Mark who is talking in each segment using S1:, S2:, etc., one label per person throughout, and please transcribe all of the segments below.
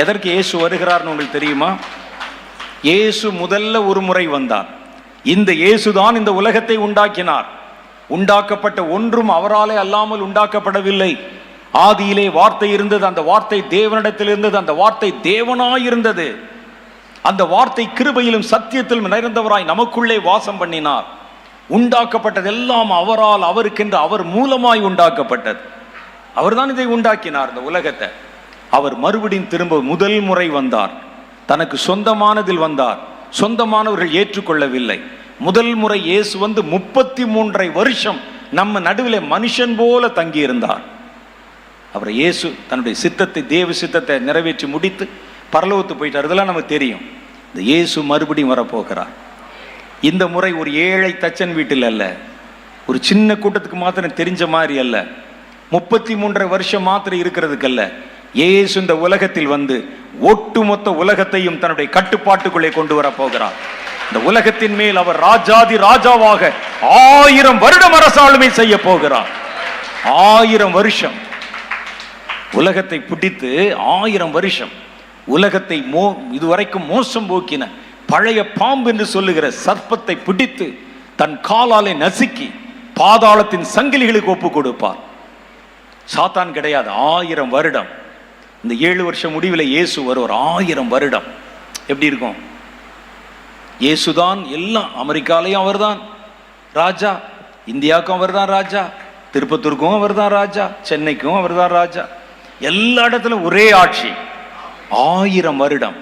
S1: எதற்கு இயேசு வருகிறார்னு உங்களுக்கு தெரியுமா? இயேசு முதல்ல ஒரு முறை வந்தார். இந்த இயேசுதான் இந்த உலகத்தை உண்டாக்கினார். உண்டாக்கப்பட்ட ஒன்றும் அவராலே அல்லாமல் உண்டாக்கப்படவில்லை. ஆதியிலே வார்த்தை இருந்தது அந்த வார்த்தை தேவனிடத்தில் இருந்தது அந்த வார்த்தை தேவனாயிருந்தது. அந்த வார்த்தை கிருபையிலும் சத்தியத்திலும் நிறைந்தவராய் நமக்குள்ளே வாசம் பண்ணினார். உண்டாக்கப்பட்டதெல்லாம் அவரால் அவருக்கென்று அவர் மூலமாய் உண்டாக்கப்பட்டது. அவர்தான் இதை உண்டாக்கினார் இந்த உலகத்தை. அவர் மறுபடியும் திரும்ப முதல் முறை வந்தார். தனக்கு சொந்தமானதில் வந்தார். சொந்தமானவர்கள் ஏற்றுக்கொள்ளவில்லை. முதல் முறை இயேசு வந்து முப்பத்தி மூன்றரை வருஷம் நம்ம நடுவில் மனுஷன் போல தங்கியிருந்தார். அவர் இயேசு தன்னுடைய சித்தத்தை தேவ சித்தத்தை நிறைவேற்றி முடித்து பரலோகத்து போயிட்டார். இதெல்லாம் நமக்கு தெரியும். இந்த இயேசு மறுபடியும் வரப்போகிறார். இந்த முறை ஒரு ஏழை தச்சன் வீட்டில் அல்ல. ஒரு சின்ன கூட்டத்துக்கு மாத்திரம் தெரிஞ்ச மாதிரி அல்ல. முப்பத்தி மூன்றரை வருஷம் மாத்திரம் இருக்கிறதுக்கு அல்ல. இயேசு இந்த உலகத்தில் வந்து ஒட்டுமொத்த உலகத்தையும் தன்னுடைய கட்டுப்பாட்டுக்குள்ளே கொண்டு வர போகிறார். இந்த உலகத்தின் மேல் அவர் ராஜாதி ராஜாவாக ஆயிரம் வருடம் அரசாளுமை செய்ய போகிறார். ஆயிரம் வருஷம். உலகத்தை பிடித்து ஆயிரம் வருஷம். உலகத்தை மோ இதுவரைக்கும் மோசம் போக்கின பழைய பாம்பு என்று சொல்லுகிற சர்ப்பத்தை பிடித்து தன் காலாலே நசுக்கி பாதாளத்தின் சங்கிலிகளுக்கு ஒப்பு கொடுப்பார். சாத்தான் கிடையாது. ஆயிரம் வருடம். இந்த ஏழு வருஷம் முடிவில் இயேசு வருவார். ஆயிரம் வருடம். எப்படி இருக்கும்? இயேசுதான் எல்லாம். அமெரிக்காலையும் அவர்தான். ராஜா. இந்தியாவுக்கும் அவர் தான் ராஜா. திருப்பத்தூருக்கும் அவர் தான் ராஜா. சென்னைக்கும் அவர் தான் ராஜா. எல்லா இடத்துலும் ஒரே ஆட்சி. ஆயிரம் வருடம்.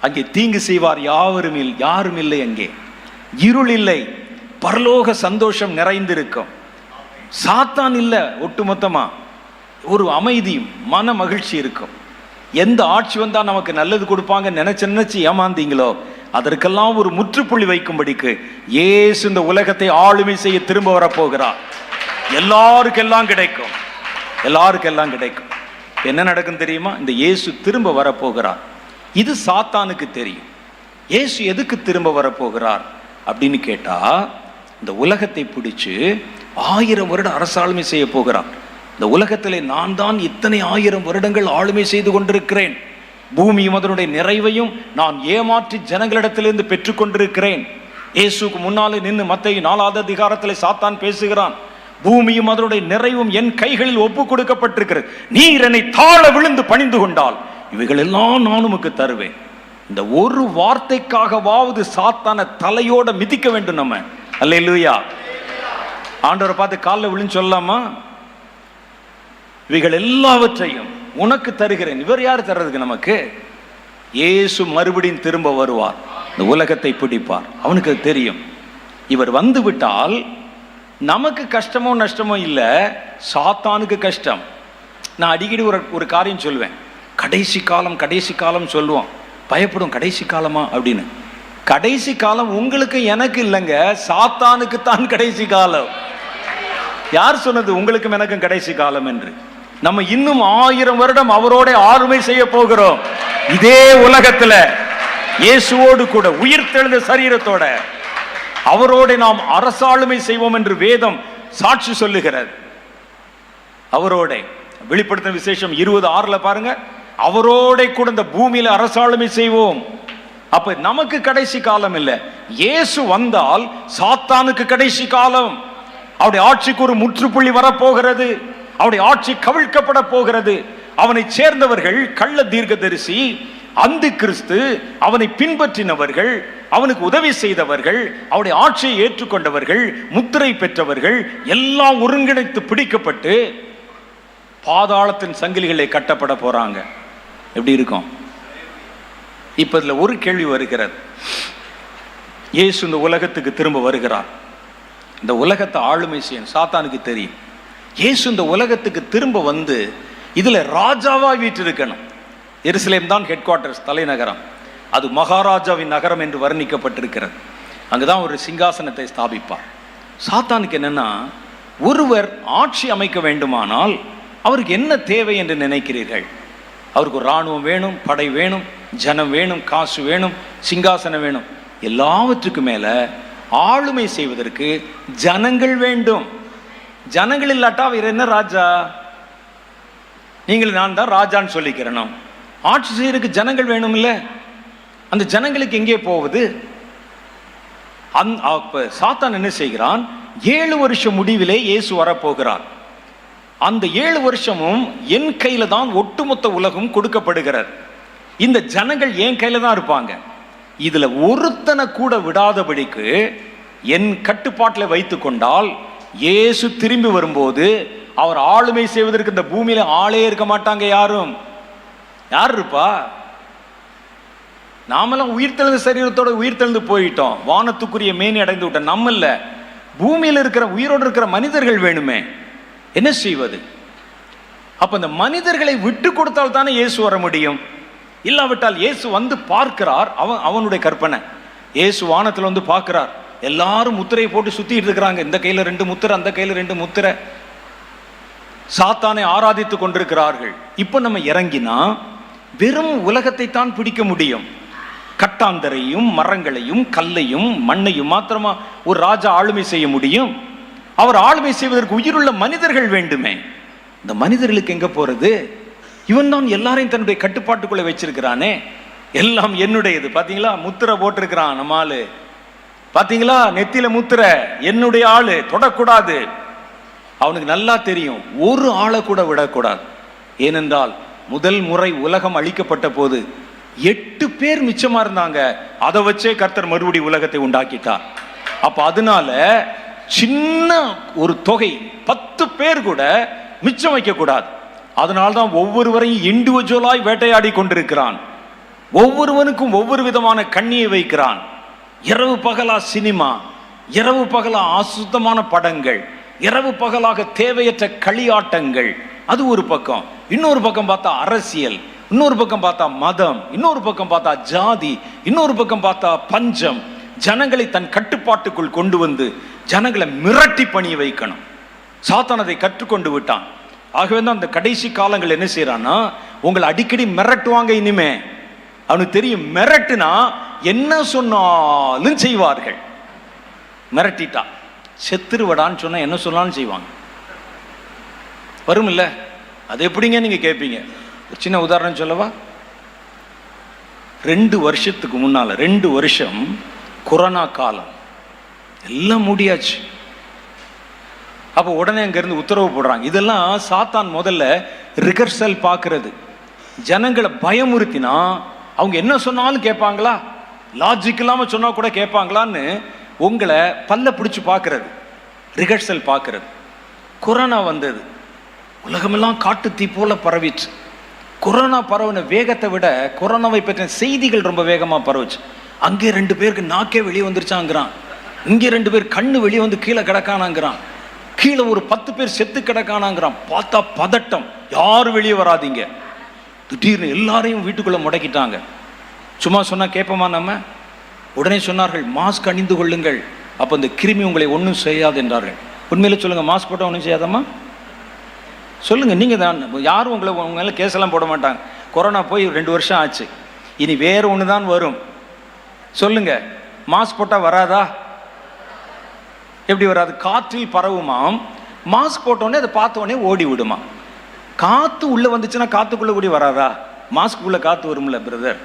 S1: அங்கே தீங்கு செய்வார் யாவரும் இல் யாரும் இல்லை அங்கே. இருள் இல்லை. பரலோக சந்தோஷம் நிறைந்திருக்கும். சாத்தான் இல்லை ஒட்டுமொத்தமாக ஒரு அமைதியும் மன மகிழ்ச்சி இருக்கும். எந்த ஆட்சி வந்தால் நமக்கு நல்லது கொடுப்பாங்க நினைச்சு நினைச்சு ஏமாந்தீங்களோ அதற்கெல்லாம் ஒரு முற்றுப்புள்ளி வைக்கும்படிக்கு ஏசு இந்த உலகத்தை ஆளுமை செய்ய திரும்ப வரப்போகிறார். எல்லாருக்கெல்லாம் கிடைக்கும். எல்லாருக்கெல்லாம் கிடைக்கும். என்ன நடக்கும் தெரியுமா? இந்த இயேசு திரும்ப வரப்போகிறார். இது சாத்தானுக்கு தெரியும். இயேசு எதுக்கு திரும்ப வரப்போகிறார் அப்படின்னு கேட்டா இந்த உலகத்தை பிடிச்சு ஆயிரம் வருடம் அரசாளுமை செய்ய போகிறார். இந்த உலகத்திலே நான் தான் இத்தனை ஆயிரம் வருடங்கள் ஆளுமை செய்து கொண்டிருக்கிறேன். பூமியும் அதனுடைய நிறைவையும் நான் ஏமாற்றி ஜனங்களிடத்திலிருந்து பெற்றுக்கொண்டிருக்கிறேன் இயேசுக்கு முன்னாலே நின்று மத்திய நாலாவது அதிகாரத்தில் சாத்தான் பேசுகிறான். பூமியும் அதனுடைய நிறைவும் என் கைகளில் ஒப்பு கொடுக்கப்பட்டிருக்கிறது. நீர் என்னை தாழ விழுந்து பணிந்து கொண்டால் இவைகளெல்லாம் நான் உமக்கு தருவேன். இந்த ஒரு வார்த்தைக்காகவாவது சாத்தான தலையோட மிதிக்க வேண்டும் நம்ம. அல்லேலூயா. ஆண்டவரை பார்த்து காலில் விழுந்து சொல்லலாமா? இவைகள் எல்லாவற்றையும் உனக்கு தருகிறேன். இவர் யார் தர்றதுக்கு நமக்கு? இயேசு மறுபடியும் திரும்ப வருவார். இந்த உலகத்தை பிடிப்பார். அவனுக்கு தெரியும். இவர் வந்து விட்டால் நமக்கு கஷ்டமோ நஷ்டமோ இல்லை சாத்தானுக்கு கஷ்டம். நான் அடிக்கடி ஒரு ஒரு காரியம் சொல்வேன். கடைசி காலம் கடைசி காலம் சொல்லுவோம் பயப்படும் கடைசி காலமா? அப்படின்னு. கடைசி காலம் உங்களுக்கு எனக்கு இல்லைங்க சாத்தானுக்கு தான் கடைசி காலம். யார் சொன்னது? உங்களுக்கும் எனக்கும் கடைசி காலம் என்று. நம்ம இன்னும் ஆயிரம் வருடம் அவரோட ஆளுமை செய்ய போகிறோம். இதே உலகத்துல இயேசுவோடு கூட உயிர் தெழுந்த சரீரத்தோட அவரோட நாம் அரசாளுமை செய்வோம் என்று வேதம் சாட்சி சொல்லுகிறது. அவரோட வெளிப்படுத்தின விசேஷம் இருபது ஆறுல பாருங்க. அவரோட கூட இந்த பூமியில அரசாளுமை செய்வோம். அப்ப நமக்கு கடைசி காலம் இல்லை. இயேசு வந்தால் சாத்தானுக்கு கடைசி காலம். அவருடைய ஆட்சிக்கு ஒரு முற்றுப்புள்ளி வரப்போகிறது. அவனுடைய ஆட்சி கவிழ்க்கப்பட போகிறது. அவனை சேர்ந்தவர்கள் கள்ள தீர்க்கதரிசி அந்து கிறிஸ்து அவனை பின்பற்றினவர்கள் அவனுக்கு உதவி செய்தவர்கள் அவனுடைய ஆட்சியை ஏற்றுக்கொண்டவர்கள் முத்திரை பெற்றவர்கள் எல்லாம் ஒருங்கிணைத்து பிடிக்கப்பட்டு பாதாளத்தின் சங்கிலிகளை கட்டப்பட போறாங்க. எப்படி இருக்கும்? இப்ப இதுல ஒரு கேள்வி வருகிறது. இயேசு இந்த உலகத்துக்கு திரும்ப வருகிறார். இந்த உலகத்தை ஆளுமை செய்யும் சாத்தானுக்கு தெரியும். இயேசு இந்த உலகத்துக்கு திரும்ப வந்து இதில் ராஜாவாக வீற்றிருக்கணும். எருசலேம் தான் ஹெட் குவார்ட்டர்ஸ் தலைநகரம். அது மகாராஜாவின் நகரம் என்று வர்ணிக்கப்பட்டிருக்கிறது. அங்குதான் ஒரு சிங்காசனத்தை ஸ்தாபிப்பார். சாத்தானுக்கு என்னென்னா ஒருவர் ஆட்சி அமைக்க வேண்டுமானால் அவருக்கு என்ன தேவை என்று நினைக்கிறீர்கள்? அவருக்கு இராணுவம் வேணும் படை வேணும் ஜனம் வேணும் காசு வேணும் சிங்காசனம் வேணும். எல்லாவற்றுக்கும் மேலே ஆளுமை செய்வதற்கு ஜனங்கள் வேண்டும். ஜனங்கள் இல்லாட்டா அவர் என்ன ராஜா? நீங்கள் நான் தான் ராஜான்னு சொல்லிக்கிறணும். ஆட்சி செய்யறதுக்கு ஜனங்கள் வேணும்ல? அந்த ஜனங்களுக்கு எங்கே போவது? அந் சாத்தான் என்ன செய்கிறான்? ஏழு வருஷம் முடிவிலே இயேசு வரப்போகிறார். அந்த ஏழு வருஷமும் என் கையில தான் ஒட்டுமொத்த உலகம் கொடுக்கப்படுகிறது இந்த ஜனங்கள் என் கையில தான் இருப்பாங்க. இதுல ஒருத்தனை கூட விடாதபடிக்கு என் கட்டுப்பாட்டில் வைத்து கொண்டால் இயேசு திரும்பி வரும்போது அவர் ஆளுமை செய்வதற்கு இந்த பூமியில ஆளே இருக்க மாட்டாங்க யாரும். யார் இருப்பா? நாமெல்லாம் உயிர்த்தெழுந்த சரீரத்தோட உயிர்த்தெழுந்து போயிட்டோம். வானத்துக்குரிய மேனி அடைந்து விட்டோம் நம்ம இல்ல பூமியில் இருக்கிற உயிரோடு இருக்கிற மனிதர்கள் வேணுமே. என்ன செய்வது? அப்ப இந்த மனிதர்களை விட்டு கொடுத்தால் தானே இயேசு வர முடியும். இல்லாவிட்டால் இயேசு வந்து பார்க்கிறார் அவன் அவனுடைய கற்பனை. இயேசு வானத்தில் வந்து பார்க்கிறார். எல்லாரும் முத்திரையை போட்டு சுத்திட்டு இருக்கிறாங்க. இந்த கையில ரெண்டு முத்திரை அந்த கையில ரெண்டு முத்திரை. சாத்தானை ஆராதித்துக் கொண்டிருக்கிறார்கள். இப்ப நம்ம இறங்கினா வெறும் உலகத்தை தான் பிடிக்க முடியும். கட்டாந்தரையும் மரங்களையும் கல்லையும் மண்ணையும் மாத்திரமா ஒரு ராஜா ஆளுமை செய்ய முடியும்? அவர் ஆளுமை செய்வதற்கு உயிருள்ள மனிதர்கள் வேண்டுமே. இந்த மனிதர்களுக்கு எங்க போறது? இவன் தான் எல்லாரையும் தன்னுடைய கட்டுப்பாட்டுக்குள்ள வச்சிருக்கிறானே. எல்லாம் என்னுடையது. பாத்தீங்களா? முத்திரை போட்டிருக்கிறான் நம்ம ஆளு பாத்தீங்களா? நெத்தியில முத்திரை என்னுடைய ஆளு தொடக்கூடாது. அவனுக்கு நல்லா தெரியும் ஒரு ஆளை கூட விடக்கூடாது. ஏனென்றால் முதல் முறை உலகம் அழிக்கப்பட்ட போது எட்டு பேர் மிச்சமா இருந்தாங்க. அதை வச்சே கர்த்தர் மறுபடி உலகத்தை உண்டாக்கிட்டார். அப்ப அதனால சின்ன ஒரு தொகை பத்து பேர் கூட மிச்சம் வைக்க கூடாது அதனால்தான் ஒவ்வொருவரையும் இண்டிவிஜுவலாய் வேட்டையாடி கொண்டிருக்கிறான். ஒவ்வொருவனுக்கும் ஒவ்வொரு விதமான கண்ணியை வைக்கிறான். இரவு பகலா சினிமா இரவு பகலா அசுத்தமான படங்கள் இரவு பகலாக தேவையற்ற களியாட்டங்கள். அது ஒரு பக்கம். இன்னொரு பக்கம் பார்த்தா அரசியல் இன்னொரு பக்கம் பார்த்தா மதம் இன்னொரு பக்கம் பார்த்தா ஜாதி இன்னொரு பக்கம் பார்த்தா பஞ்சம். ஜனங்களை தன் கட்டுப்பாட்டுக்குள் கொண்டு வந்து ஜனங்களை மிரட்டி பணிய வைக்கணும். சாத்தான் அதை கற்றுக்கொண்டு விட்டான். ஆகவே தான் அந்த கடைசி காலங்கள் என்ன செய்யறான்னா உங்களை அடிக்கடி மிரட்டுவாங்க இனிமே. அவனுக்கு தெரியும் மிரட்டுனா என்ன சொன்னாலும் செய்வார்கள். மிரட்டிட்டா. செத்துருவடான்னு சொன்னா என்ன சொன்னாலும் செய்வாங்க. வரும் இல்ல அது எப்படிங்க நீங்க கேட்பீங்க ஒரு சின்ன உதாரணம் சொல்லவா? ரெண்டு வருஷத்துக்கு முன்னால ரெண்டு வருஷம் கொரோனா காலம். எல்லாம் முடியாச்சு. அப்போ உடனே அங்கேருந்து உத்தரவு போடுறாங்க. இதெல்லாம் சாத்தான் முதல்ல ரிகர்சல் பார்க்கறது ஜனங்களை பயமுறுத்தினா அவங்க என்ன சொன்னாலும் கேட்பாங்களா? லாஜிக் இல்லாமல் சொன்னால் கூட கேட்பாங்களான்னு உங்களை பல்ல பிடிச்சி பார்க்கறது ரிஹர்சல் பார்க்கறது. கொரோனா வந்தது. உலகமெல்லாம் காட்டு தீ போல பரவிச்சு. கொரோனா பரவின வேகத்தை விட கொரோனாவை பற்றின செய்திகள் ரொம்ப வேகமாக பரவுச்சு. அங்கே ரெண்டு பேருக்கு நாக்கே வெளியே வந்துருச்சாங்கிறான். இங்கே ரெண்டு பேர் கண்ணு வெளியே வந்து கீழே கிடக்கானாங்கிறான். கீழே ஒரு பத்து பேர் செத்து கிடக்கானாங்கிறான். பார்த்தா பதட்டம். யாரும் வெளியே வராதீங்க. திடீர்னு எல்லாரையும் வீட்டுக்குள்ளே முடக்கிட்டாங்க. சும்மா சொன்னால் கேட்போமா நம்ம? உடனே சொன்னார்கள் மாஸ்க் அணிந்து கொள்ளுங்கள். அப்போ இந்த கிருமி உங்களை ஒன்றும் செய்யாது என்றார்கள். உண்மையில சொல்லுங்கள் மாஸ்க் போட்டால் ஒன்றும் செய்யாதம்மா? சொல்லுங்கள் நீங்கள் தான். யாரும் உங்களை உங்களால் கேஸெல்லாம் கேஸ் எல்லாம் போட மாட்டாங்க. கொரோனா போய் ரெண்டு வருஷம் ஆச்சு. இனி வேறு ஒன்று தான் வரும். சொல்லுங்கள் மாஸ்க் போட்டால் வராதா? எப்படி வராது? காற்றில் பரவுமாம். மாஸ்க் போட்டோடனே அதை பார்த்த உடனே ஓடி விடுமா காற்று உள்ளே வந்துச்சுன்னா காற்றுக்குள்ளே கூடி வராதா? மாஸ்க் உள்ளே காற்று வரும்ல பிரதர்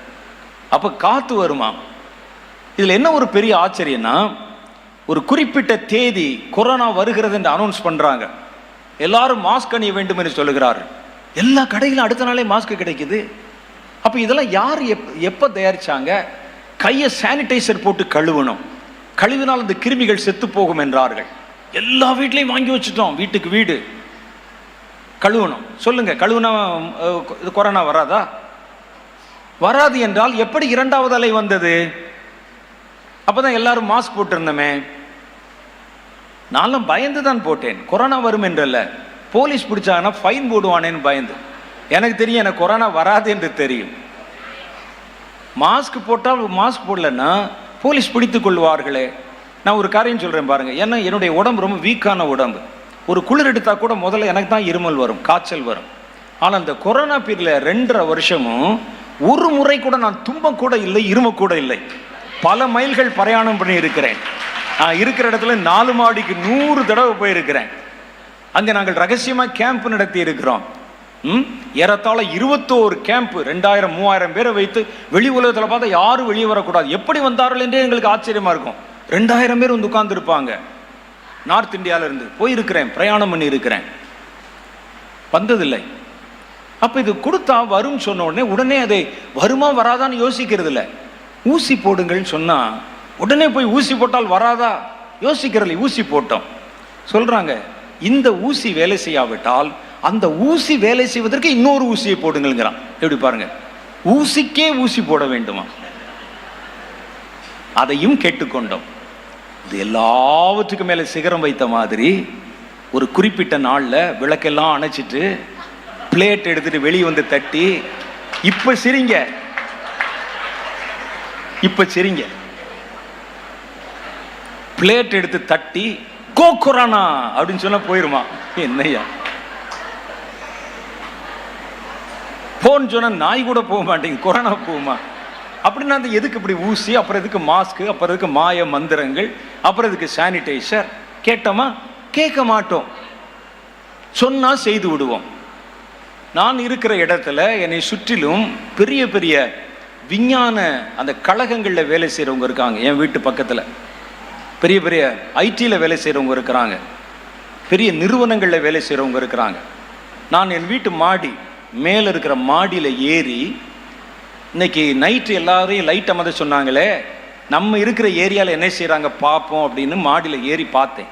S1: அப்போ காற்று வருமா? இதில் என்ன ஒரு பெரிய ஆச்சரியம்னா ஒரு குறிப்பிட்ட தேதி கொரோனா வருகிறது என்று அனௌன்ஸ் பண்ணுறாங்க எல்லாரும் மாஸ்க் அணிய வேண்டும் என்று சொல்லுகிறார்கள். எல்லா கடையிலும் அடுத்த நாளே மாஸ்க் கிடைக்குது. அப்போ இதெல்லாம் யார் எப் எப்போ தயாரிச்சாங்க? கையை சானிடைசர் போட்டு கழுவணும். கழுவினால் அந்த கிருமிகள் செத்து போகும் என்றார்கள். எல்லா வீட்லையும் வாங்கி வச்சுட்டோம். வீட்டுக்கு வீடு. கழுவணும். சொல்லுங்க கழுவுனா இது கொரோனா வராதா? வராது என்றால் எப்படி இரண்டாவது அலை வந்தது? அப்போதான் எல்லாரும் மாஸ்க் போட்டிருந்தோமே. நானும் பயந்து தான் போட்டேன். கொரோனா வரும் என்றல்ல. போலீஸ் பிடிச்சாங்கன்னா ஃபைன் போடுவானேன்னு பயந்து. எனக்கு தெரியும் எனக்கு கொரோனா வராது என்று தெரியும். மாஸ்க் போட்டால் மாஸ்க் போடலன்னா போலீஸ் பிடித்துக் கொள்வார்களே. நான் ஒரு காரியம் சொல்கிறேன் பாருங்கள் ஏன்னா என்னுடைய உடம்பு ரொம்ப வீக்கான உடம்பு. ஒரு குளிர் எடுத்தால் கூட முதல்ல எனக்கு தான் இருமல் வரும் காய்ச்சல் வரும். ஆனால் அந்த கொரோனா பீரியடில் ரெண்டரை வருஷமும் ஒரு முறை கூட நான் தும்பம் கூட இல்லை இரும கூட இல்லை. பல மைல்கள் பிரயாணம் பண்ணி இருக்கிறேன் நான் இருக்கிற இடத்துல நாலு மாடிக்கு நூறு தடவை போயிருக்கிறேன். அங்கே நாங்கள் ரகசியமாக கேம்ப் நடத்தி இருக்கிறோம். ம்? ஏறத்தாழ இருபத்தோரு கேம்ப் ரெண்டாயிரம் மூவாயிரம் பேரை வைத்து வெளி உலகத்தில் பார்த்தா யாரும் வெளியே வரக்கூடாது. எப்படி வந்தார்கள் என்றே எங்களுக்கு ஆச்சரியமாக இருக்கும். ரெண்டாயிரம் பேர் வந்து உட்கார்ந்துருப்பாங்க. நார்த் இந்தியாவிலேருந்து போயிருக்கிறேன் பிரயாணம் பண்ணி இருக்கிறேன் வந்ததில்லை. அப்போ இது கொடுத்தா வரும் சொன்ன உடனே உடனே அதை வருமா வராதான்னு யோசிக்கிறது இல்லை ஊசி போடுங்கள்னு சொன்னால் உடனே போய் ஊசி போட்டால் வராதா? யோசிக்கிறதில்லை ஊசி போட்டோம். சொல்கிறாங்க இந்த ஊசி வேலை செய்யாவிட்டால் அந்த ஊசி வேலை செய்வதற்கு இன்னொரு ஊசியை போடுங்கள்ங்கிறான். எப்படி பாருங்க ஊசிக்கே ஊசி போட வேண்டுமா? அதையும் கேட்டுக்கொண்டோம். இது எல்லாவற்றுக்கும் மேலே சிகரம் வைத்த மாதிரி ஒரு குறிப்பிட்ட நாள்ல விளக்கெல்லாம் அணைச்சிட்டு பிளேட் எடுத்துட்டு வெளியே வந்து தட்டி இப்ப சிரிங்க. இப்ப சிரிங்க. பிளேட் எடுத்து தட்டி கோ கொரோனா அப்படின்னு சொன்னா போயிருமா? என்னையா போன்னு சொன்னால் நாய் கூட போக மாட்டேங்க கொரோனா போகுமா? அப்படின்னா அந்த எதுக்கு இப்படி ஊசி அப்புறம் எதுக்கு மாஸ்க் அப்புறம் எதுக்கு மாய மந்திரங்கள் அப்புறம் இதுக்கு சானிடைசர் கேட்டோமா? கேட்க மாட்டோம். சொன்னால் செய்து விடுவோம். நான் இருக்கிற இடத்துல என்னை சுற்றிலும் பெரிய பெரிய விஞ்ஞான அந்த கழகங்களில் வேலை செய்கிறவங்க இருக்காங்க. என் வீட்டு பக்கத்தில். பெரிய பெரிய ஐடியில் வேலை செய்கிறவங்க இருக்கிறாங்க. பெரிய நிறுவனங்களில் வேலை செய்கிறவங்க இருக்கிறாங்க. நான் என் வீட்டு மாடி மேலே இருக்கிற மாடியில் ஏறி இன்னைக்கு நைட்டு எல்லாரையும் லைட் அமத சொன்னாங்களே நம்ம இருக்கிற ஏரியாவில் என்ன செய்கிறாங்க பார்ப்போம் அப்படின்னு மாடியில் ஏறி பார்த்தேன்.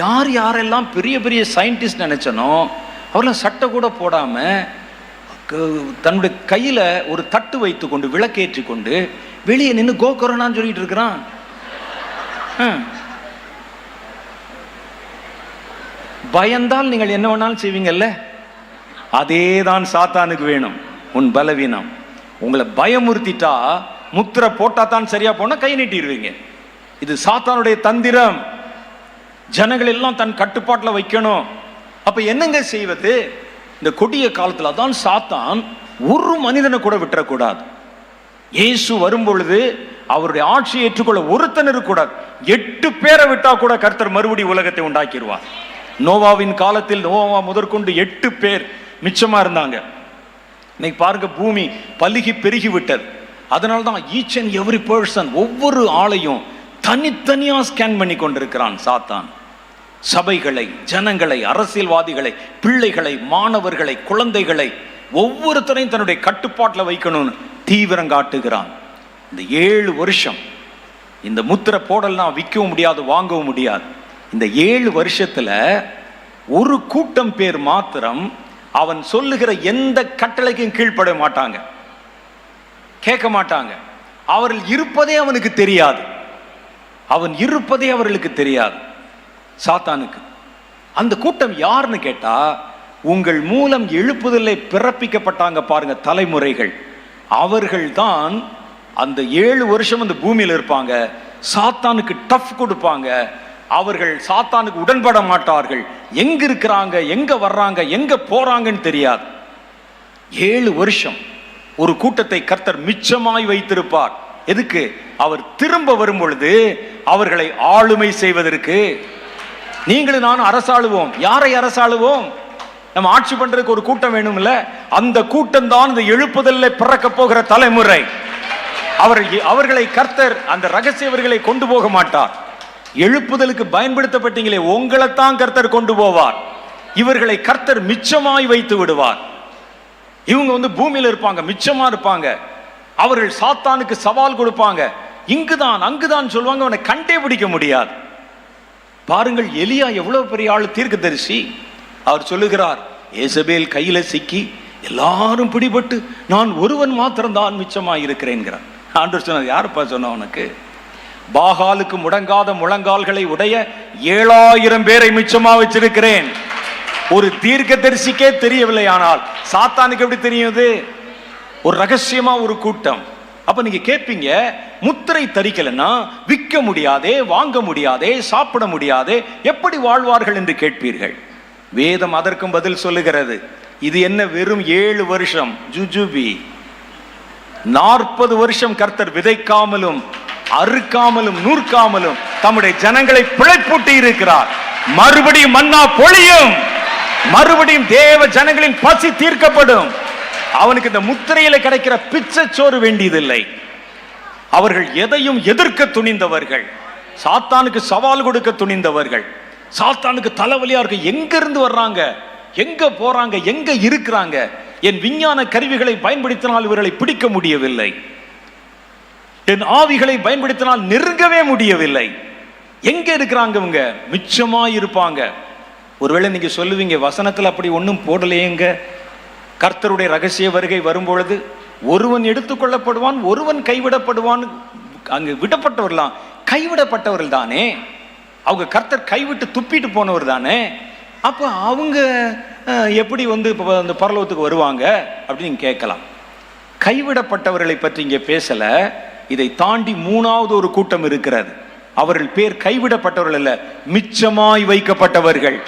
S1: யார் யாரெல்லாம் பெரிய பெரிய சயின்டிஸ்ட் நினச்சனோ அவரெல்லாம் சட்டை கூட போடாமல் தன்னுடைய கையில் ஒரு தட்டு வைத்து கொண்டு விளக்கேற்றி கொண்டு வெளியே நின்று கோ கொரோனான்னு சொல்லிட்டு இருக்கிறான். பயந்தால் நீங்கள் என்ன வேணாலும் செய்வீங்கல்ல? அதே தான் சாத்தானுக்கு வேணும் உன் பலவீனம். உங்களை பயமுறுத்திட்டா முத்திரை போட்டா தான் சரியா போனா கை நீட்டிடுவீங்க. இது சாத்தானுடைய தந்திரம். ஜனங்கள் எல்லாம் தன் கட்டுப்பாட்டில் வைக்கணும். அப்ப என்னங்க செய்வது? இந்த கொடிய காலத்துல தான் சாத்தான் ஒரு மனிதனை கூட விட்டுறக்கூடாது. இயேசு வரும்பொழுது அவருடைய ஆட்சியை ஏற்றுக்கொள்ள ஒருத்தன் இருக்கக்கூடாது. எட்டு பேரை விட்டா கூட கர்த்தர் மறுபடி உலகத்தை உண்டாக்கிடுவார். நோவாவின் காலத்தில் நோவா முதற்கொண்டு எட்டு பேர் மிச்சமா இருந்தாங்க. இன்னைக்கு பாருங்க பூமி பலுகி பெருகி விட்டது. அதனால தான் ஈச் அண்ட் எவ்ரி பர்சன் ஒவ்வொரு ஆளையும் தனித்தனியாக ஸ்கேன் பண்ணி கொண்டிருக்கிறான் சாத்தான். சபைகளை ஜனங்களை அரசியல்வாதிகளை பிள்ளைகளை மாணவர்களை குழந்தைகளை ஒவ்வொருத்தரையும் தன்னுடைய கட்டுப்பாட்டில் வைக்கணும்னு தீவிரம் காட்டுகிறான். இந்த ஏழு வருஷம் இந்த முத்திரை போடலாம் விற்கவும் முடியாது வாங்கவும் முடியாது. இந்த ஏழு வருஷத்தில் ஒரு கூட்டம் பேர் மாத்திரம் அவன் சொல்லுகிற எந்த கட்டளைக்கும் கீழ்ப்பட மாட்டாங்க. கேட்க மாட்டாங்க. அவர்கள் இருப்பதே அவனுக்கு தெரியாது. அவன் இருப்பதே அவர்களுக்கு தெரியாது. சாத்தானுக்கு. அந்த கூட்டம் யாருன்னு கேட்டா உங்கள் மூலம் எழுப்புதலை பிறப்பிக்கப்பட்டாங்க பாருங்க தலைமுறைகள். அவர்கள் தான் அந்த ஏழு வருஷம் அந்த பூமியில் இருப்பாங்க. சாத்தானுக்கு டஃப் கொடுப்பாங்க. அவர்கள் சாத்தானுக்கு உடன்பட மாட்டார்கள். எங்க இருக்கிறாங்க எங்க வர்றாங்க எங்க போறாங்கன்னு தெரியாது. ஏழு வருஷம். ஒரு கூட்டத்தை கர்த்தர் மிச்சமாய் வைத்திருப்பார். எதுக்கு? அவர் திரும்ப வரும் பொழுது அவர்களை ஆளுமை செய்வதற்கு. நீங்களும் நானும் அரசாளுவோம். யாரை அரசாளுவோம்? நம்ம ஆட்சி பண்றதுக்கு ஒரு கூட்டம் வேணும்ல? அந்த கூட்டம் தான் இந்த எழுப்புதல்ல பிறக்க போகிற தலைமுறை. அவர் அவர்களை கர்த்தர் அந்த ரகசியவர்களை கொண்டு போக மாட்டார். எழுப்புதலுக்கு பயன்படுத்தப்பட்டீங்களே உங்களைத்தான் கர்த்தர் கொண்டு போவார். இவர்களை கர்த்தர் மிச்சமாய் வைத்து விடுவார். இவங்க வந்து பூமியில் இருப்பாங்க மிச்சமாக இருப்பாங்க. அவர்கள் சாத்தானுக்கு சவால் கொடுப்பாங்க. இங்குதான் அங்குதான் சொல்லுவாங்க அவனை கண்டே பிடிக்க முடியாது. பாருங்கள் எலியா எவ்வளவு பெரிய ஆள் தீர்க்க தரிசி அவர் சொல்லுகிறார் ஏசபேல் கையில சிக்கி எல்லாரும் பிடிபட்டு நான் ஒருவன் மாத்திரம்தான் மிச்சமாக இருக்கிறேன்கிறார். ஆண்டவர் சொன்னது யாருப்பா சொன்ன உனக்கு? பாகாலுக்கு முடங்காத முழங்கால்களை உடைய ஏழாயிரம் பேரை மிச்சமாக வச்சிருக்கிறேன். ஒரு தீர்க்கதரிசிக்கே தெரியவில்லை ஆனால். சாத்தானுக்கு எப்படி தெரியுது? ஒரு ரகசியமா ஒரு கூட்டம். அப்ப நீங்க கேட்பீங்க முத்திரை தரிக்கலைன்னா விற்க முடியாதே வாங்க முடியாதே சாப்பிட முடியாதே எப்படி வாழ்வார்கள் என்று கேட்பீர்கள்? வேதம் அதற்கும் பதில் சொல்லுகிறது. இது என்ன வெறும் ஏழு வருஷம்? ஜுஜுபி. நாற்பது வருஷம் கர்த்தர் விதைக்காமலும் அறுக்காமலும் நூற்காமலும் தம்முடைய ஜனங்களை பிழைப்பூட்டி இருக்கிறார். மறுபடியும் மன்னா பொழியும். மறுபடியும் தேவ ஜனங்களின் பசி தீர்க்கப்படும். அவனுக்கு இந்த முத்திரையில கிடைக்கிற பிச்சச்சோறு வேண்டியதில்லை. அவர்கள் எதையும் எதிர்க்க துணிந்தவர்கள். சாத்தானுக்கு சவால் கொடுக்க துணிந்தவர்கள். சாத்தானுக்கு தலைவலியா இருக்கு. எங்க இருந்து வர்றாங்க? எங்க போறாங்க? எங்க இருக்கிறாங்க? என் விஞ்ஞான கருவிகளை பயன்படுத்தினால் இவர்களை பிடிக்க முடியவில்லை. என் ஆவிகளை பயன்படுத்தினால் நெருங்கவே முடியவில்லை. எங்க இருக்கிறாங்க இவங்க? மிச்சமா இருப்பாங்க ஒருவேளை நீங்க சொல்லுவீங்க வசனத்தில் அப்படி ஒன்றும் போடலையேங்க. கர்த்தருடைய ரகசிய வருகை வரும்பொழுது ஒருவன் எடுத்துக்கொள்ளப்படுவான் ஒருவன் கைவிடப்படுவான் அங்கு விடப்பட்டவர்களாம் கைவிடப்பட்டவர்கள் தானே. அவங்க கர்த்தர் கைவிட்டு துப்பிட்டு போனவர் தானே. அப்போ அவங்க எப்படி வந்து இப்போ அந்த பரலோகத்துக்கு வருவாங்க அப்படின்னு கேட்கலாம். கைவிடப்பட்டவர்களை பற்றி இங்கே பேசலை. இதை தாண்டி மூணாவது ஒரு கூட்டம் இருக்கிறது. அவர்கள் பேர் கைவிடப்பட்டவர்கள் அல்ல மிச்சமாய் வைக்கப்பட்டவர்கள்.